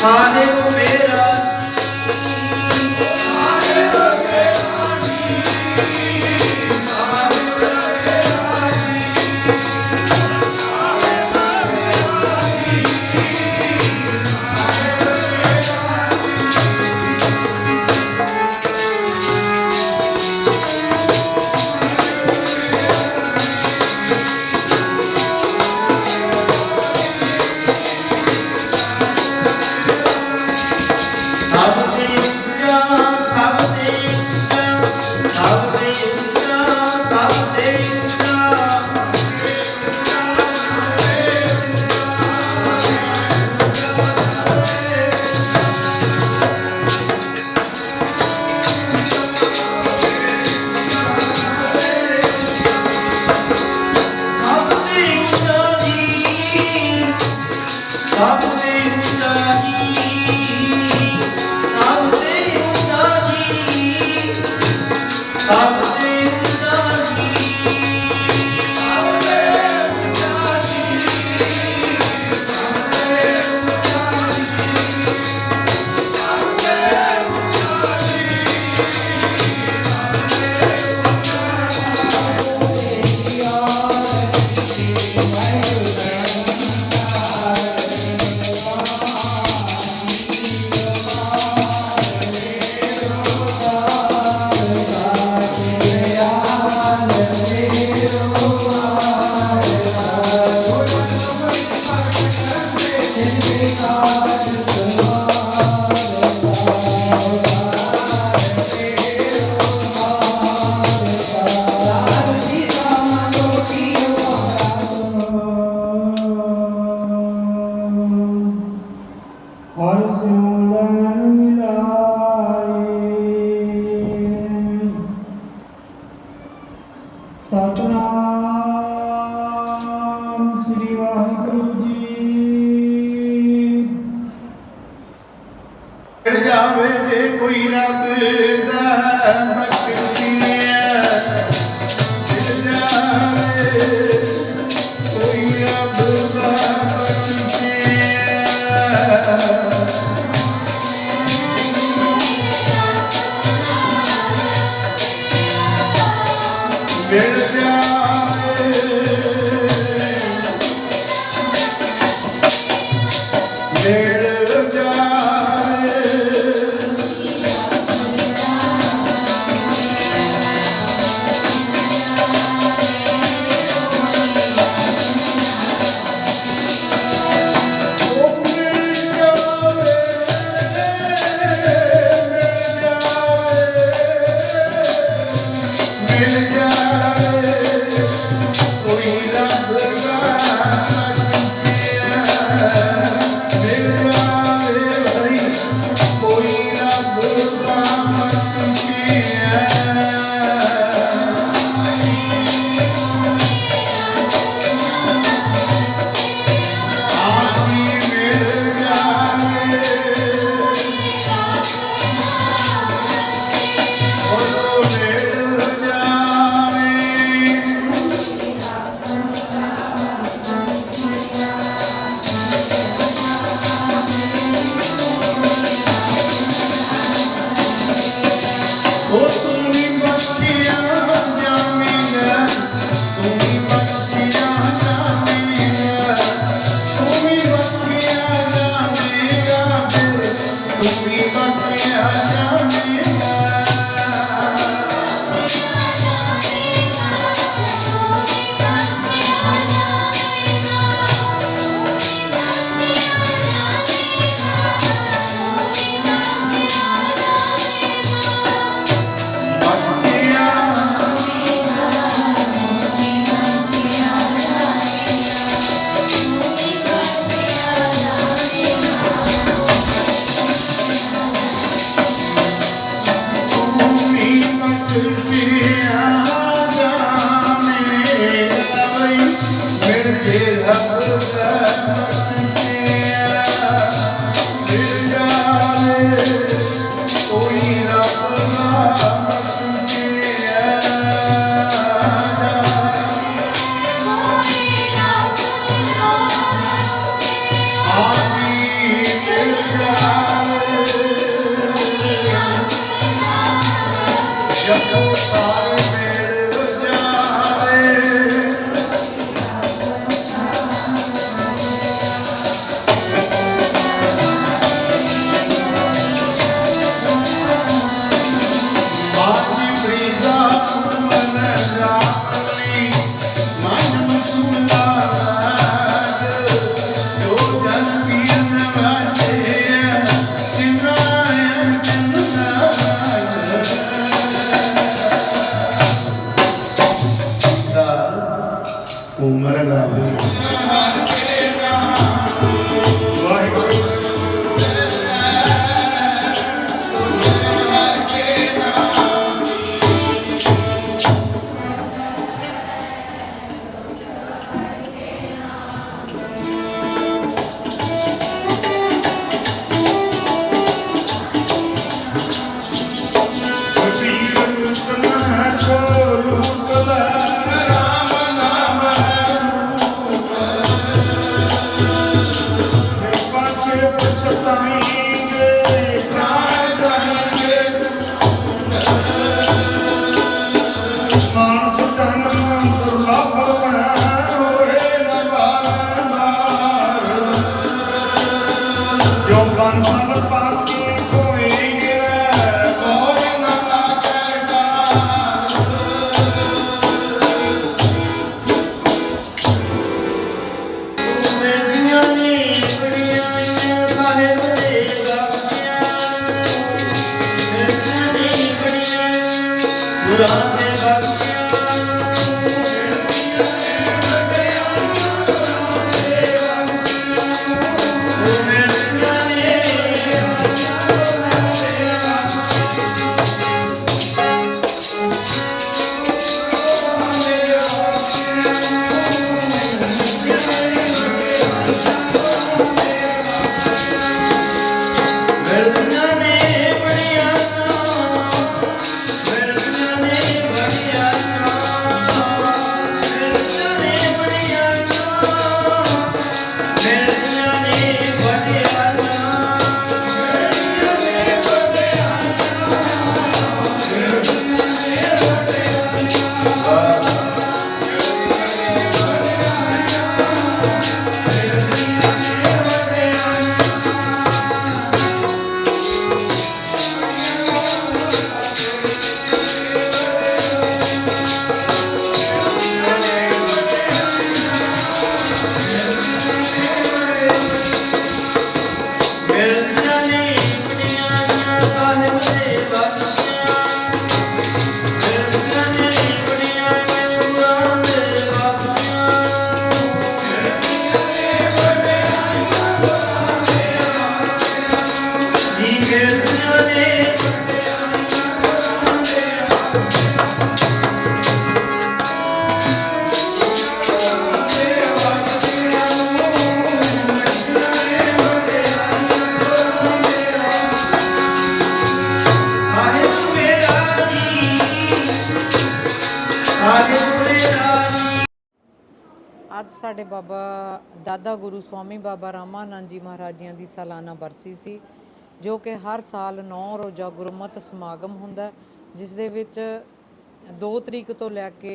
ਸਾਹਿਬ ਸਾਡੇ ਬਾਬਾ ਦਾਦਾ ਗੁਰੂ ਸਵਾਮੀ ਬਾਬਾ ਰਾਮਾਨੰਦ ਜੀ ਮਹਾਰਾਜੀਆਂ ਦੀ ਸਾਲਾਨਾ ਬਰਸੀ ਸੀ, ਜੋ ਕਿ ਹਰ ਸਾਲ 9 ਰੋਜ਼ਾ ਗੁਰਮਤ ਸਮਾਗਮ ਹੁੰਦਾ ਜਿਸ ਦੇ ਵਿੱਚ 2 ਤਰੀਕ ਤੋਂ ਲੈ ਕੇ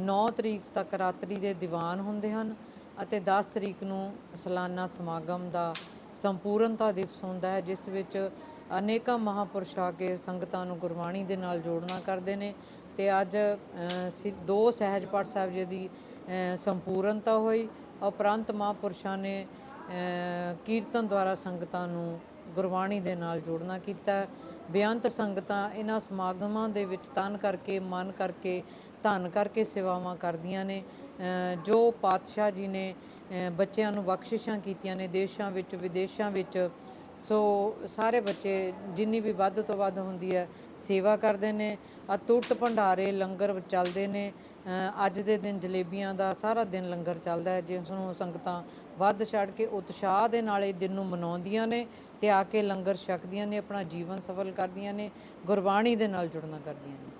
9 ਤਰੀਕ ਤੱਕ ਰਾਤਰੀ ਦੇ ਦੀਵਾਨ ਹੁੰਦੇ ਹਨ ਅਤੇ 10 ਤਰੀਕ ਨੂੰ ਸਾਲਾਨਾ ਸਮਾਗਮ ਦਾ ਸੰਪੂਰਨਤਾ ਦਿਵਸ ਹੁੰਦਾ ਹੈ, ਜਿਸ ਵਿੱਚ ਅਨੇਕਾਂ ਮਹਾਪੁਰਸ਼ ਆ ਕੇ ਸੰਗਤਾਂ ਨੂੰ ਗੁਰਬਾਣੀ ਦੇ ਨਾਲ ਜੋੜਨਾ ਕਰਦੇ ਨੇ ਤੇ ਅੱਜ ਸਿ- ਦੋ ਸਹਿਜ ਪਾਠ ਸਾਹਿਬ ਜੀ ਦੀ ਅ, ਸੰਪੂਰਨਤਾ ਹੋਈ। ਉਪਰੰਤ ਮਹਾਂਪੁਰਸ਼ਾਂ ਨੇ ਅ, ਕੀਰਤਨ ਦੁਆਰਾ ਸੰਗਤਾਂ ਨੂੰ ਗੁਰਬਾਣੀ ਦੇ ਨਾਲ ਜੋੜਨਾ ਕੀਤਾ। ਬੇਅੰਤ ਸੰਗਤਾਂ ਇਹਨਾਂ ਸਮਾਗਮਾਂ ਦੇ ਵਿੱਚ ਤਨ ਕਰਕੇ ਮਨ ਕਰਕੇ ਧਨ ਕਰਕੇ ਸੇਵਾਵਾਂ ਕਰਦੀਆਂ ਨੇ। ਅ, ਜੋ ਪਾਤਸ਼ਾਹ ਜੀ ਨੇ ਅ, ਬੱਚਿਆਂ ਨੂੰ ਬਖਸ਼ਿਸ਼ਾਂ ਕੀਤੀਆਂ ਨੇ ਦੇਸ਼ਾਂ ਵਿੱਚ ਵਿਦੇਸ਼ਾਂ ਵਿੱਚ ਸੋ ਸਾਰੇ ਬੱਚੇ ਜਿੰਨੀ ਵੀ ਵੱਧ ਤੋਂ ਵੱਧ ਹੁੰਦੀ ਹੈ ਸੇਵਾ ਕਰਦੇ ਨੇ ਅਤੁੱਟ ਭੰਡਾਰੇ, ਲੰਗਰ ਚੱਲਦੇ ਨੇ ਅੱਜ ਦੇ ਦਿਨ ਜਲੇਬੀਆਂ ਦਾ ਸਾਰਾ ਦਿਨ ਲੰਗਰ ਚੱਲਦਾ ਹੈ, ਜਿਸ ਨੂੰ ਸੰਗਤਾਂ ਵੱਧ ਛੱਡ ਕੇ ਉਤਸ਼ਾਹ ਦੇ ਨਾਲ ਇਹ ਦਿਨ ਨੂੰ ਮਨਾਉਂਦੀਆਂ ਨੇ ਤੇ ਆ ਕੇ ਲੰਗਰ ਛਕਦੀਆਂ ਨੇ, ਆਪਣਾ ਜੀਵਨ ਸਫਲ ਕਰਦੀਆਂ ਨੇ, ਗੁਰਬਾਣੀ ਦੇ ਨਾਲ ਜੁੜਨਾ ਕਰਦੀਆਂ ਨੇ।